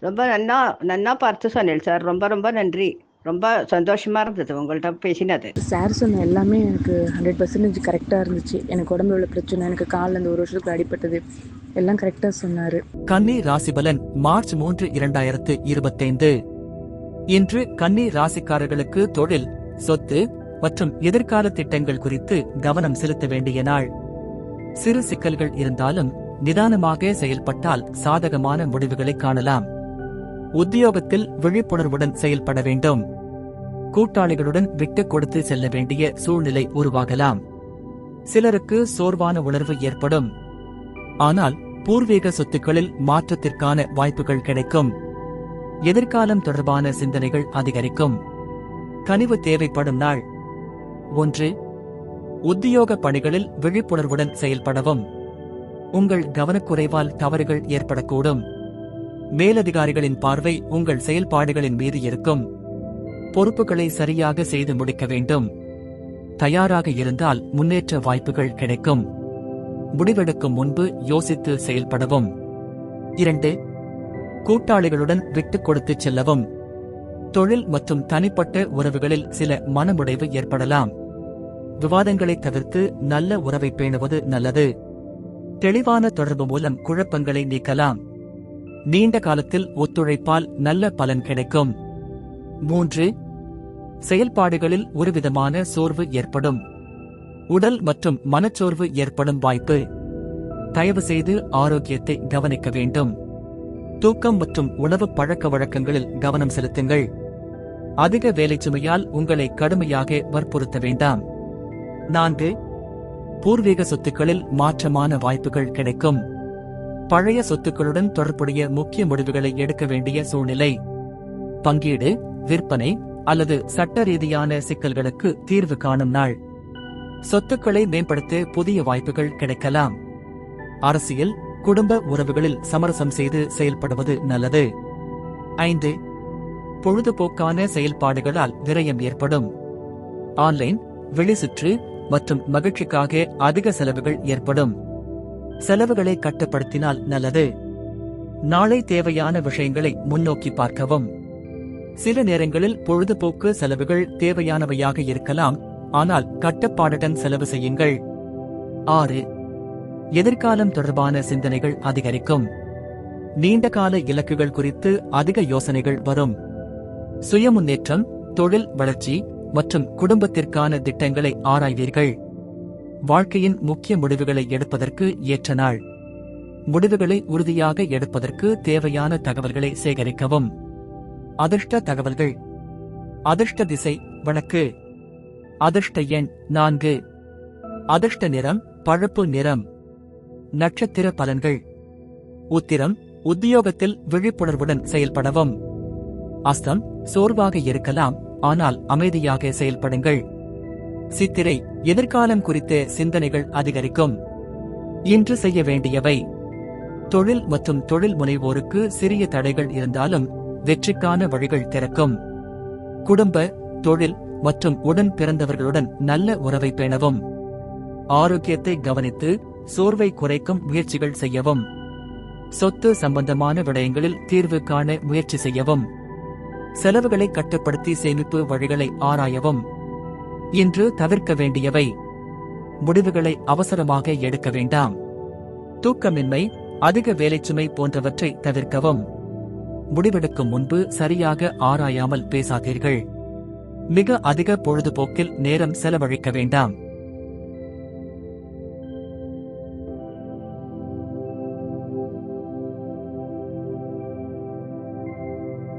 ரொம்ப நன்னா நன்னா பார்த்து சொன்னேன் சார். ரொம்ப ரொம்ப நன்றி. ரொம்ப சந்தோஷமா இருந்தது உங்கள்கிட்ட பேசினது. சார் சொன்ன எல்லாமே எனக்கு ஹண்ட்ரட் பர்சன்டேஜ் கரெக்டாக இருந்துச்சு. எனக்கு உடம்புல உள்ள பிரச்சனை எனக்கு காலில் இந்த ஒரு வருஷத்துக்கு அடிபட்டது எல்லாம் கரெக்டாக சொன்னார். கன்னி ராசிபலன் மார்ச் மூன்று இரண்டாயிரத்து இருபத்தைந்து. இன்று கன்னி ராசிக்காரர்களுக்கு தொழில் சொத்து மற்றும் எதிர்கால திட்டங்கள் குறித்து கவனம் செலுத்த வேண்டிய நாள். சிறு சிக்கல்கள் இருந்தாலும் நிதானமாக செயல்பட்டால் சாதகமான முடிவுகளை காணலாம். உத்தியோகத்தில் விழிப்புணர்வுடன் செயல்பட வேண்டும். கூட்டாளிகளுடன் விட்டு கொடுத்து செல்ல வேண்டிய சூழ்நிலை உருவாகலாம். சிலருக்கு சோர்வான உணர்வு ஏற்படும். ஆனால் பூர்வீக சொத்துக்களில் மாற்றத்திற்கான வாய்ப்புகள் கிடைக்கும். எதிர்காலம் தொடர்பான சிந்தனைகள் அதிகரிக்கும். கனிவு தேவைப்படும் நாள். ஒன்று உத்தியோக பணிகளில் விழிப்புணர்வுடன் செயல்படவும். உங்கள் கவனக்குறைவால் தவறுகள் ஏற்படக்கூடும். மேலதிகாரிகளின் பார்வை உங்கள் செயல்பாடுகளின் மீது இருக்கும். பொறுப்புகளை சரியாக செய்து முடிக்க வேண்டும். தயாராக இருந்தால் முன்னேற்ற வாய்ப்புகள் கிடைக்கும். முடிவெடுக்கும் முன்பு யோசித்து செயல்படவும். இரண்டு கூட்டாளிகளுடன் விட்டுக் கொடுத்து செல்லவும். தொழில் மற்றும் தனிப்பட்ட உறவுகளில் சில மனமுடைவு ஏற்படலாம். விவாதங்களை தவிர்த்து நல்ல உறவை பேணுவது நல்லது. தெளிவான தொடர்பு மூலம் குழப்பங்களை நீக்கலாம். நீண்ட காலத்தில் ஒத்துழைப்பால் நல்ல பலன் கிடைக்கும். மூன்று செயல்பாடுகளில் ஒருவிதமான சோர்வு ஏற்படும். உடல் மற்றும் மனச்சோர்வு ஏற்படும் வாய்ப்பு. தயவு செய்து ஆரோக்கியத்தை கவனிக்க வேண்டும். தூக்கம் மற்றும் உணவு பழக்க வழக்கங்களில் கவனம் செலுத்துங்கள். அதிக வேலை சுமையால் உங்களை கடுமையாக வற்புறுத்த வேண்டாம். நான்கு பூர்வீக சொத்துக்களில் மாற்றமான வாய்ப்புகள் கிடைக்கும். பழைய சொத்துக்களுடன் தொடர்புடைய முக்கிய முடிவுகளை எடுக்க வேண்டிய சூழ்நிலை. பங்கீடு விற்பனை அல்லது சட்ட ரீதியான சிக்கல்களுக்கு தீர்வு காணும் நாள். சொத்துக்களை மேம்படுத்த புதிய வாய்ப்புகள் கிடைக்கலாம். அரசியல் குடும்ப உறவுகளில் சமரசம் செய்து செயல்படுவது நல்லது. ஐந்து பொழுதுபோக்கான செயல்பாடுகளால் விரயம் ஏற்படும். ஆன்லைன் வெளிசுற்று மற்றும் மகிழ்ச்சிக்காக அதிக செலவுகள் ஏற்படும். செலவுகளை கட்டுப்படுத்தினால் நல்லது. நாளை தேவையான விஷயங்களை முன்னோக்கி பார்க்கவும். சில நேரங்களில் பொழுதுபோக்கு செலவுகள் தேவையானவையாக இருக்கலாம். ஆனால் கட்டுப்பாடுடன் செலவு செய்யுங்கள். ஆறு. எதிர்காலம் தொடர்பான சிந்தனைகள் அதிகரிக்கும். நீண்டகால இலக்குகள் குறித்து அதிக யோசனைகள் வரும். சுய முன்னேற்றம் தொழில் வளர்ச்சி மற்றும் குடும்பத்திற்கான திட்டங்களை ஆராய்வீர்கள். வாழ்க்கையின் முக்கிய முடிவுகளை எடுப்பதற்கு ஏற்ற நாள். முடிவுகளை உறுதியாக எடுப்பதற்கு தேவையான தகவல்களை சேகரிக்கவும். அதிர்ஷ்ட தகவல்கள். அதிர்ஷ்ட திசை வழக்கு. அதிர்ஷ்ட எண் நான்கு. அதிர்ஷ்ட நிறம் பழுப்பு நிறம். நட்சத்திர பலன்கள். உத்திரம் உத்தியோகத்தில் விழிப்புணர்வுடன் செயல்படவும். அஸ்தம் சோர்வாக இருக்கலாம் ஆனால் அமைதியாக செயல்படுங்கள். சித்திரை எதிர்காலம் குறித்த சிந்தனைகள் அதிகரிக்கும். இன்று செய்ய வேண்டியவை. தொழில் மற்றும் தொழில் முனைவோருக்கு சிறிய தடைகள் இருந்தாலும் வெற்றிக்கான வழிகள் திறக்கும். குடும்ப தொழில் மற்றும் உடன் பிறந்தவர்களுடன் நல்ல உறவை பேணவும். ஆரோக்கியத்தை கவனித்து சோர்வை குறைக்கும் முயற்சிகள் செய்யவும். சொத்து சம்பந்தமான விடயங்களில் தீர்வு காண முயற்சி செய்யவும். செலவுகளை கட்டுப்படுத்தி சேமிப்பு வழிகளை ஆராயவும். இன்று தவிர்க்க வேண்டியவை. முடிவுகளை அவசரமாக எடுக்க வேண்டாம். தூக்கமின்மை அதிக வேலைச்சுமை போன்றவற்றை தவிர்க்கவும். முடிவெடுக்கும் முன்பு சரியாக ஆராயாமல் பேசாதீர்கள். மிக அதிக பொழுதுபோக்கில் நேரம் செலவழிக்க வேண்டாம்.